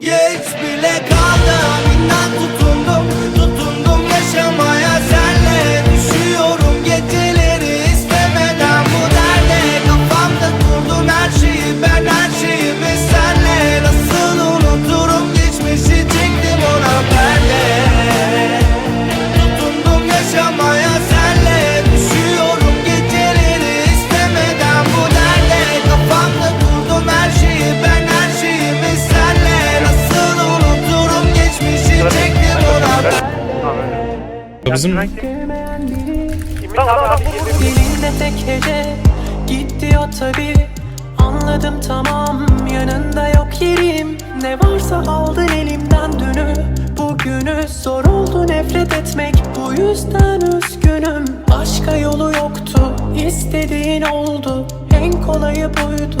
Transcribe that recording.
Geç bile kal. O bizim. Elinde tek hece gitti o tabi Anladım tamam yanında yok yerim. Ne varsa aldın elimden dünü Bugünü zor oldu nefret etmek. Bu yüzden üzgünüm. Başka yolu yoktu İstediğin oldu. En kolayı buydu